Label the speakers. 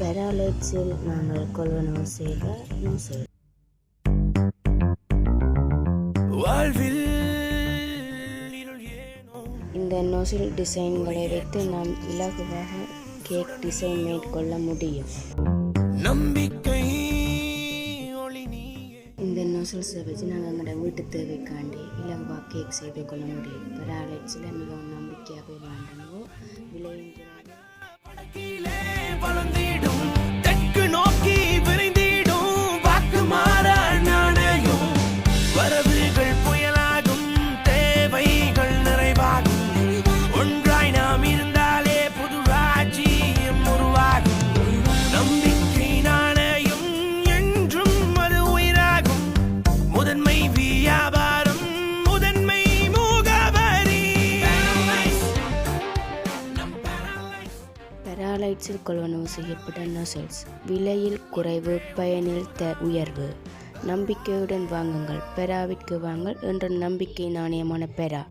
Speaker 1: பெராலெட்ஸில் நாங்கள் கொள்வனவு செய்த நூசல்
Speaker 2: வாழ்வில்
Speaker 1: இந்த நொசில் டிசைன்களை வைத்து நாம் இலகுவாக கேக் டிசைன் மேற்கொள்ள முடியும்.
Speaker 2: நம்பிக்கை
Speaker 1: இந்த நொசல்ஸை வச்சு நாங்கள் எங்களோட வீட்டு தேவைக்காண்டி இலகுவாக கேக் செய்து கொள்ள முடியும். பெராலெட்ஸில் மிகவும் நம்பிக்கையாக பெராலைட்ஸில் கொள்வனவு செய்யப்பட்ட நொசல்ஸ் விலையில் குறைவு பயனில் த உயர்வு. நம்பிக்கையுடன் வாங்குங்கள் பெராவிற்கு வாங்கள் என்ற நம்பிக்கை நாணயமான பெரா